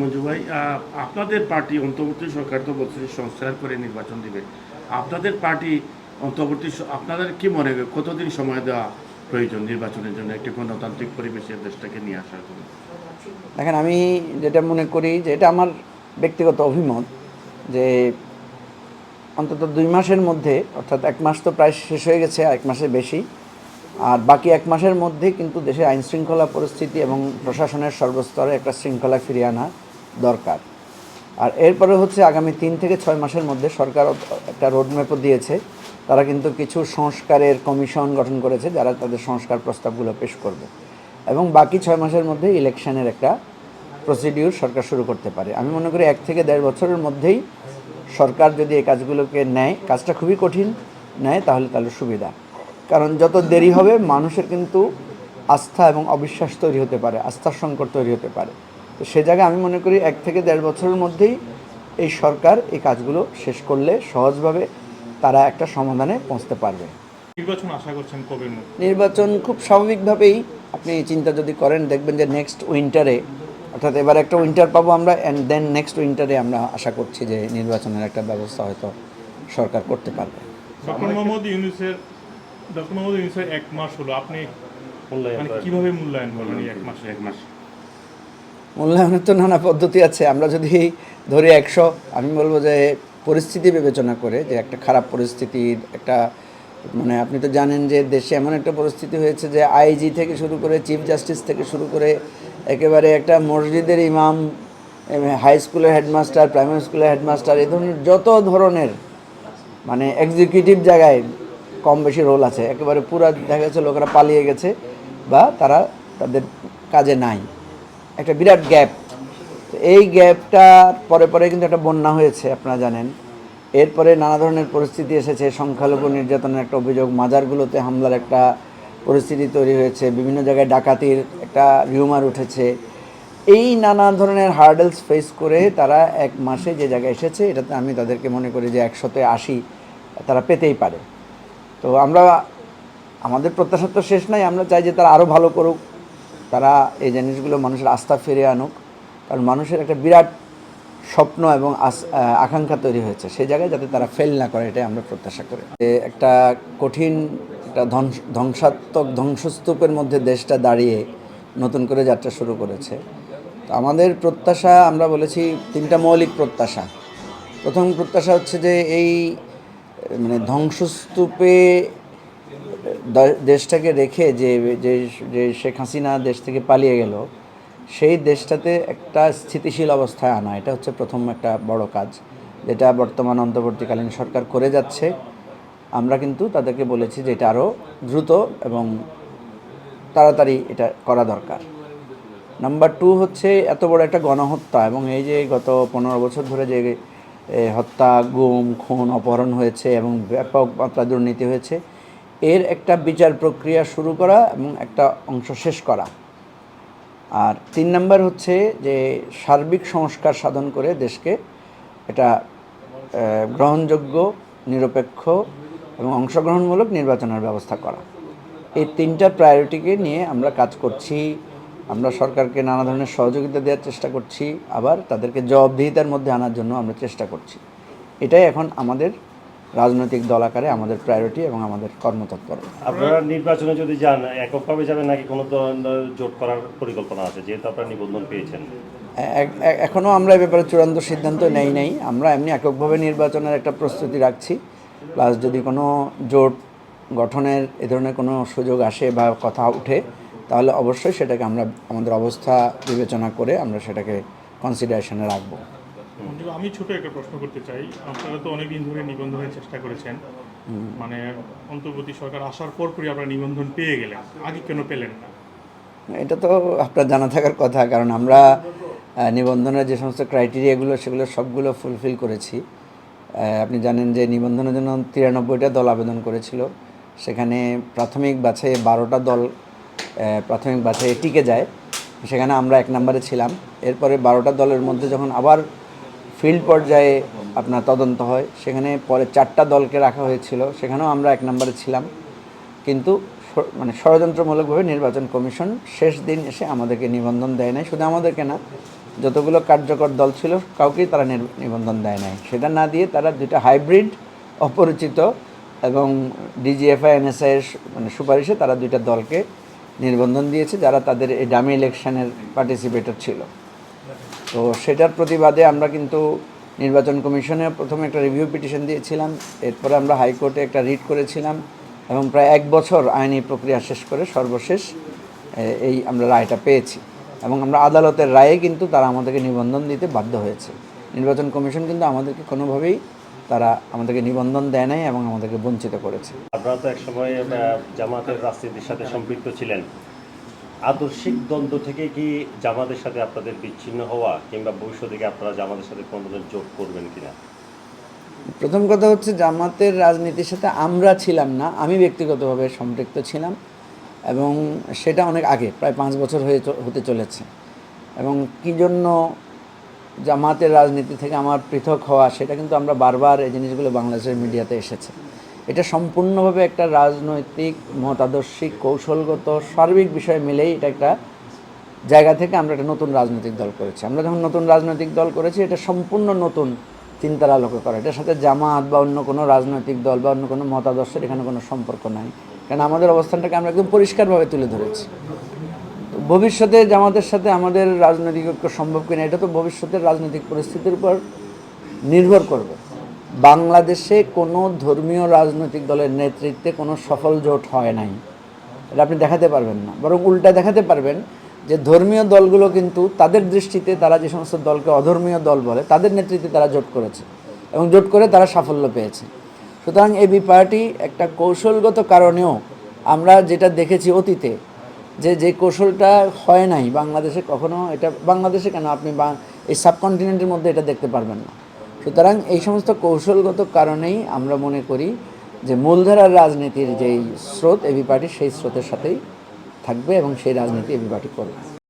মঞ্জু ভাই আপনাদের পার্টি অন্তর্বর্তী সরকার তো বলছে সংস্কার করে নির্বাচন দিবে। আপনাদের পার্টি অন্তর্বর্তী আপনাদের কি মনে হয়, কতদিন সময় দেওয়া প্রয়োজন নির্বাচনের জন্য একটি গণতান্ত্রিক পরিবেশে দেশটাকে নিয়ে আসার জন্য? দেখেন, আমি যেটা মনে করি যে এটা আমার ব্যক্তিগত অভিমত যে অন্তত দুই মাসের মধ্যে, অর্থাৎ এক মাস তো প্রায় শেষ হয়ে গেছে এক মাসের বেশি, আর বাকি এক মাসের মধ্যে কিন্তু দেশের আইন শৃঙ্খলা পরিস্থিতি এবং প্রশাসনের সর্বস্তরে একটা শৃঙ্খলা ফিরিয়ে আনা দরকার। আর এরপরে হচ্ছে আগামী তিন থেকে ছয় মাসের মধ্যে সরকার একটা রোডম্যাপও দিয়েছে। তারা কিন্তু কিছু সংস্কারের কমিশন গঠন করেছে যারা তাদের সংস্কার প্রস্তাবগুলো পেশ করবে। এবং বাকি ছয় মাসের মধ্যে ইলেকশনের একটা প্রসিডিউর সরকার শুরু করতে পারে। আমি মনে করি এক থেকে দেড় বছরের মধ্যেই সরকার যদি এই কাজগুলোকে নেয়, কাজটা খুবই কঠিন, নেয় তাহলে তাহলে সুবিধা। কারণ যত দেরি হবে মানুষের কিন্তু আস্থা এবং অবিশ্বাস তৈরি হতে পারে, আস্থার সংকট তৈরি হতে পারে। তো সে জায়গায় আমি মনে করি এক থেকে দেড় বছরের মধ্যেই এই সরকার এই কাজগুলো শেষ করলে সহজভাবে তারা একটা সমাধানে পৌঁছতে পারবে। নির্বাচন আশা করছেন মধ্যে নির্বাচন খুব স্বাভাবিকভাবেই আপনি চিন্তা যদি করেন দেখবেন যে নেক্সট উইন্টারে অর্থাৎ এবার একটা উইন্টার পাবো আমরা অ্যান্ড দেন নেক্সট উইন্টারে আমরা আশা করছি যে নির্বাচনের একটা ব্যবস্থা হয়তো সরকার করতে পারবে। ডক্টর মোহাম্মদ ইউনুসের ডক্টর মোহাম্মদ ইউনুসের এক মাস হলো। আপনি মূল্যায়ন মানে কীভাবে মূল্যায়ন করবেন এক মাসে? এক মাস। মূল্যায়নের তো নানা পদ্ধতি আছে। আমরা যদি ধরি একশো, আমি বলব যে পরিস্থিতি বিবেচনা করে যে একটা খারাপ পরিস্থিতির একটা মানে আপনি তো জানেন যে দেশে এমন একটা পরিস্থিতি হয়েছে যে আইজি থেকে শুরু করে চিফ জাস্টিস থেকে শুরু করে একেবারে একটা মসজিদের ইমাম হাই স্কুলের হেডমাস্টার, প্রাইমারি স্কুলের হেডমাস্টার, এই ধরনের যত ধরনের মানে এক্সিকিউটিভ জায়গায় কম বেশি রোল আছে। একেবারে পুরা দেখা গেছে লোকেরা পালিয়ে গেছে বা তারা তাদের কাজে নাই। একটা বিরাট গ্যাপ। এই গ্যাপটা পরে পরে কিন্তু একটা বন্যা হয়েছে, আপনারা জানেন। এরপরে নানা ধরনের পরিস্থিতি এসেছে, সংখ্যালঘু নির্যাতনের একটা অভিযোগ, মাজারগুলোতে হামলার একটা পরিস্থিতি তৈরি হয়েছে, বিভিন্ন জায়গায় ডাকাতির একটা রিউমার উঠেছে। এই নানা ধরনের হার্ডেলস ফেস করে তারা এক মাসে যে জায়গায় এসেছে, এটাতে আমি তাদেরকে মনে করি যে একশোতে আশি তারা পেতেই পারে। তো আমরা, আমাদের প্রত্যাশা তো শেষ নাই, আমরা চাই যে তারা আরও ভালো করুক। তারা এই জিনিসগুলো মানুষের আস্থা ফিরে আনুক। কারণ মানুষের একটা বিরাট স্বপ্ন এবং আকাঙ্ক্ষা তৈরি হয়েছে। সেই জায়গায় যাতে তারা ফেল না করে, এটাই আমরা প্রত্যাশা করি। একটা কঠিন, একটা ধ্বংস, ধ্বংসাত্মক ধ্বংসস্তূপের মধ্যে দেশটা দাঁড়িয়ে নতুন করে যাত্রা শুরু করেছে। তো আমাদের প্রত্যাশা, আমরা বলেছি তিনটা মৌলিক প্রত্যাশা। প্রথম প্রত্যাশা হচ্ছে যে এই মানে ধ্বংসস্তূপে দেশটাকে রেখে যে যে শেখ হাসিনা দেশ থেকে পালিয়ে গেল, সেই দেশটাতে একটা স্থিতিশীল অবস্থায় আনা, এটা হচ্ছে প্রথম একটা বড় কাজ, যেটা বর্তমান অন্তর্বর্তীকালীন সরকার করে যাচ্ছে। আমরা কিন্তু তাদেরকে বলেছি যে এটা আরও দ্রুত এবং তাড়াতাড়ি এটা করা দরকার। নাম্বার টু হচ্ছে এত বড় একটা গণহত্যা এবং এই যে গত পনেরো বছর ধরে যে হত্যা, গুম, খুন, অপহরণ হয়েছে এবং ব্যাপক মাত্রা দুর্নীতি হয়েছে এর একটা বিচার প্রক্রিয়া শুরু করা এবং একটা অংশ শেষ করা। আর তিন নম্বর হচ্ছে যে সার্বিক সংস্কার সাধন করে দেশকে এটা গ্রহণযোগ্য, নিরপেক্ষ এবং অংশগ্রহণমূলক নির্বাচনের ব্যবস্থা করা। এই তিনটা প্রায়োরিটিকে নিয়ে আমরা কাজ করছি। আমরা সরকারকে নানা ধরনের সহযোগিতা দেওয়ার চেষ্টা করছি। আবার তাদেরকে জবাবদিহিতার মধ্যে আনার জন্য আমরা চেষ্টা করছি। এটাই এখন আমাদের রাজনৈতিক দল আকারে আমাদের প্রায়োরিটি এবং আমাদের কর্মতৎপরতা আপনারা নির্বাচনে যদি যান এককভাবে যাবেন নাকি কোনো ধরনের জোট করার পরিকল্পনা আছে যেহেতু আপনারা নিবন্ধন পেয়েছেন? এখনও আমরা এ ব্যাপারে চূড়ান্ত সিদ্ধান্ত নেই নাই। আমরা এমনি এককভাবে নির্বাচনের একটা প্রস্তুতি রাখছি। প্লাস যদি কোনো জোট গঠনের এ ধরনের কোনো সুযোগ আসে বা কথা উঠে তাহলে অবশ্যই সেটাকে আমরা আমাদের অবস্থা বিবেচনা করে আমরা সেটাকে কনসিডারেশনে রাখব। আমি ছোট একটা প্রশ্ন করতে চাই। আপনারা তো অনেকদিন ধরে নিবন্ধনের চেষ্টা করেছেন। মানে অন্তর্বর্তী সরকার আসার পরপরই আপনারা নিবন্ধন পেয়ে গেলেন। আগে কেন পেলেন না? এটা তো আপনার জানা থাকার কথা কারণ আমরা নিবন্ধনের যে সমস্ত ক্রাইটেরিয়াগুলো সেগুলো সবগুলো ফুলফিল করেছি। আপনি জানেন যে নিবন্ধনের জন্য তিরানব্বইটা দল আবেদন করেছিল। সেখানে প্রাথমিক বাছাইয়ে বারোটা দল প্রাথমিক বাছাইয়ে টিকে যায়। সেখানে আমরা এক নম্বরে ছিলাম। এরপরে বারোটা দলের মধ্যে যখন আবার ফিল্ড পর্যায়ে আপনার তদন্ত হয়। সেখানে পরে চারটা দলকে রাখা হয়েছিল। সেখানেও আমরা এক নম্বরে ছিলাম। কিন্তু মানে ষড়যন্ত্রমূলকভাবে নির্বাচন কমিশন শেষ দিন এসে আমাদেরকে নিবন্ধন দেয় নাই। শুধু আমাদেরকে না, যতগুলো কার্যকর দল ছিল, কাউকেই তারা নিবন্ধন দেয় নাই। সেটা না দিয়ে তারা দুটা হাইব্রিড, অপরিচিত এবং ডিজিএফআই এর মানে সুপারিশে তারা দুইটা দলকে নির্বন্ধন দিয়েছে, যারা তাদের এই ডামি ইলেকশনের পার্টিসিপেটর ছিল। তো সেটার প্রতিবাদে আমরা কিন্তু নির্বাচন কমিশনে প্রথমে একটা রিভিউ পিটিশন দিয়েছিলাম, এরপরে আমরা হাইকোর্টে একটা রিট করেছিলাম এবং প্রায় এক বছর আইনি প্রক্রিয়া শেষ করে সর্বশেষ এই আমরা রায়টা পেয়েছি। এবং আমরা আদালতের রায়ে কিন্তু তারা আমাদেরকে নিবন্ধন দিতে বাধ্য হয়েছে। নির্বাচন কমিশন কিন্তু আমাদেরকে কোনোভাবেই তারা আমাদেরকে নিবন্ধন দেয় নাই এবং আমাদেরকে বঞ্চিত করেছে। আপনারা তো একসময় জামাতের রাজনীতির সাথে সম্পৃক্ত ছিলেন। আদর্শিক দ্বন্দ্ব থেকে কি জামাতের সাথে আপনাদের বিচ্ছিন্ন হওয়া কিংবা ভবিষ্যতে আপনারা জামাতের সাথে কোনো ধরনের যোগ করবেন কিনা? প্রথম কথা হচ্ছে জামাতের রাজনীতির সাথে আমরা ছিলাম না, আমি ব্যক্তিগতভাবে সম্পৃক্ত ছিলাম এবং সেটা অনেক আগে, প্রায় পাঁচ বছর হয়ে হতে চলেছে। এবং কী জন্য জামাতের রাজনীতি থেকে আমার পৃথক হওয়া সেটা কিন্তু আমরা বারবার এই জিনিসগুলো বাংলাদেশের মিডিয়াতে এসেছে। এটা সম্পূর্ণভাবে একটা রাজনৈতিক, মতাদর্শিক, কৌশলগত, সার্বিক বিষয় মিলেই এটা একটা জায়গা থেকে আমরা একটা নতুন রাজনৈতিক দল করেছি। আমরা যখন নতুন রাজনৈতিক দল করেছি, এটা সম্পূর্ণ নতুন চিন্তার আলোকে করা। এটার সাথে জামাত বা অন্য কোনো রাজনৈতিক দল বা অন্য কোনো মতাদর্শের এখানে কোনো সম্পর্ক নাই। কারণ আমাদের অবস্থানটাকে আমরা একদম পরিষ্কারভাবে তুলে ধরেছি। ভবিষ্যতে জামাতের সাথে আমাদের রাজনৈতিক ঐক্য সম্ভব কিনা, এটা তো ভবিষ্যতের রাজনৈতিক পরিস্থিতির উপর নির্ভর করবে। বাংলাদেশে কোনো ধর্মীয় রাজনৈতিক দলের নেতৃত্বে কোনো সফল জোট হয় নাই। এটা আপনি দেখাতে পারবেন না। বরং উল্টা দেখাতে পারবেন যে ধর্মীয় দলগুলো কিন্তু তাদের দৃষ্টিতে তারা যে সমস্ত দলকে অধর্মীয় দল বলে, তাদের নেতৃত্বে তারা জোট করেছে এবং জোট করে তারা সাফল্য পেয়েছে। সুতরাং এবি পার্টি একটা কৌশলগত কারণেও আমরা যেটা দেখেছি অতীতে, যে যে কৌশলটা হয় নাই বাংলাদেশে কখনো, এটা বাংলাদেশে কেন আপনি এই সাবকন্টিনেন্টের মধ্যে এটা দেখতে পারবেন না। সুতরাং এই সমস্ত কৌশলগত কারণেই আমরা মনে করি যে মূলধারার রাজনীতির যেই স্রোত এবি পার্টি সেই স্রোতের সাথেই থাকবে এবং সেই রাজনীতি এবি পার্টি করবে।